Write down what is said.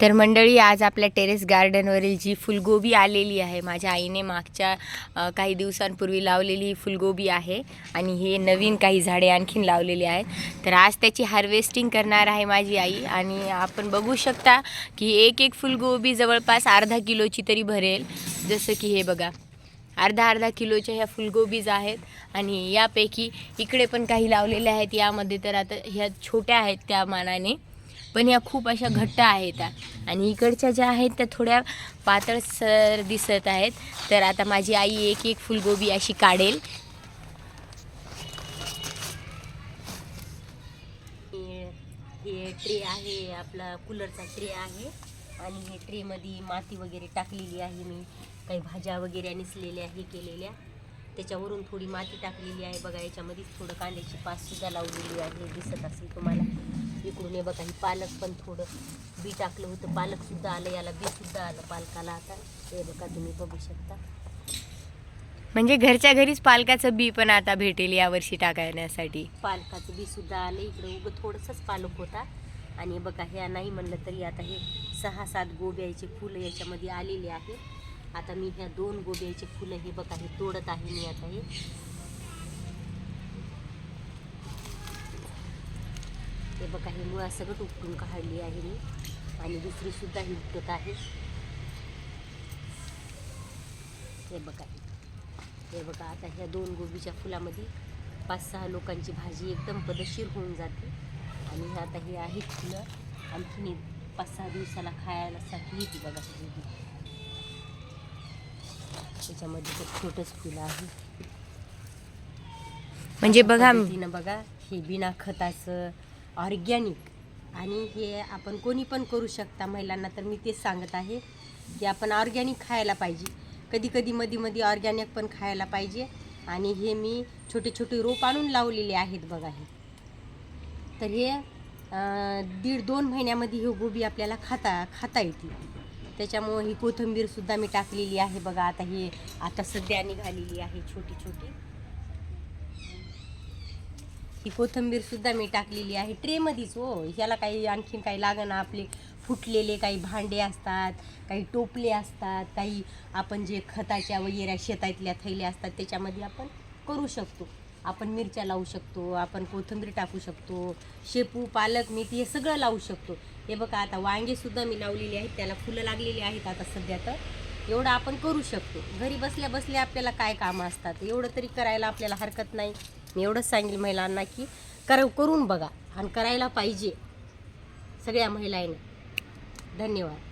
तर मंडळी आज आपल्या टेरेस गार्डनवरील जी फुलगोबी आलेली आहे माझ्या आईने मागच्या काही दिवसांपूर्वी लावलेली ही फुलगोबी आहे आणि हे नवीन काही झाडे आणखीन लावलेली आहेत. तर आज त्याची हार्वेस्टिंग करणार आहे माझी आई आणि आपण बघू शकता की एक एक फुलगोबी जवळपास अर्धा किलोची तरी भरेल. जसं की हे बघा अर्धा अर्धा किलोच्या ह्या फुलगोबीज आहेत आणि यापैकी इकडे पण काही लावलेल्या आहेत. यामध्ये तर आता ह्या छोट्या आहेत त्या मानाने. पण या खूप अशा घट्ट आहेत. आणि इकडच्या ज्या आहेत त्या थोड्या पातळसर दिसत आहेत. तर आता माझी आई एक एक फुलगोबी अशी काढेल. हे ट्रे आहे आपला कूलरचा ट्रे आहे. आणि हे ट्रेमध्ये माती वगैरे टाकलेली आहे मी. काही भाज्या वगैरे निसलेल्या हे केलेल्या. त्याच्यावरून थोडी माती टाकलेली आहे. बघा याच्यामध्ये थोडं कांद्याची पातसुद्धा लावलेली आहे. दिसत असेल तुम्हाला. इकडून हे बघा ही पालक पण थोडं बी टाकलं होतं. पालकसुद्धा आलं याला बीसुद्धा आलं पालकाला आता. हे बघा तुम्ही बघू शकता. म्हणजे घरच्या घरीच पालकाचं बी पण आता भेटेल यावर्षी टाकण्यासाठी. पालकाचं बी सुद्धा आलं. इकडे उगं थोडंसंच पालक होता. आणि बघा ह्या नाही म्हणलं तरी आता हे सहा सात गोब्याचे फुलं याच्यामध्ये आलेले आहे आता मी ह्या दोन गोब्याचे फुलं हे बघा हे तोडत आहे मी आता हे. बघा हे मुळा सगळं उपटून काढली आहे मी. आणि दुसरी सुद्धा ही उपटत आहे. हे बघा. हे बघा आता ह्या दोन गोबीच्या फुलामध्ये पाच सहा लोकांची भाजी एकदम पदशीर होऊन जाते. आणि हे आता हे आहेत फुलं. आणखीन पाच सहा दिवसाला खायला साठी येते बघा त्याच्यामध्ये ते छोटंच फुलं आहे. म्हणजे बघा बघा हे बिना खताचं ऑर्गॅनिक. आणि हे आपण कोणी पण करू शकता महिलांना तर मी तेच सांगत आहे की आपण ऑर्गॅनिक खायला पाहिजे. कधी कधी मध्ये मध्ये ऑर्गॅनिक पण खायला पाहिजे. आणि हे मी छोटे छोटे रोप आणून लावलेले आहेत बघा हे. तर हे दीड दोन महिन्यामध्ये ही गोबी आपल्याला खाता खाता येते. त्याच्यामुळं ही कोथिंबीरसुद्धा मी टाकलेली आहे बघा. आता हे आता सध्या निघालेली आहे छोटी छोटी ही कोथंबीरसुद्धा मी टाकलेली आहे. ट्रेमध्येच हो. ह्याला काही आणखीन काही लागणं आपले फुटलेले काही भांडे असतात काही टोपले असतात काही आपण जे खताच्या वगैरे शेतातल्या थैल्या असतात त्याच्यामध्ये आपण करू शकतो. आपण मिरच्या लावू शकतो आपण कोथिंबीर टाकू शकतो शेपू पालक मेथी हे सगळं लावू शकतो. हे बघा आता वांगेसुद्धा मी लावलेली आहेत त्याला फुलं लागलेली आहेत आता सध्या तर. एवढं आपण करू शकतो. घरी बसल्या बसल्या आपल्याला काय कामं असतात? एवढं तरी करायला आपल्याला हरकत नाही. मी एवढंच सांगेल महिलांना की कर करून बघा आणि करायला पाहिजे सगळ्या महिलांनी. धन्यवाद.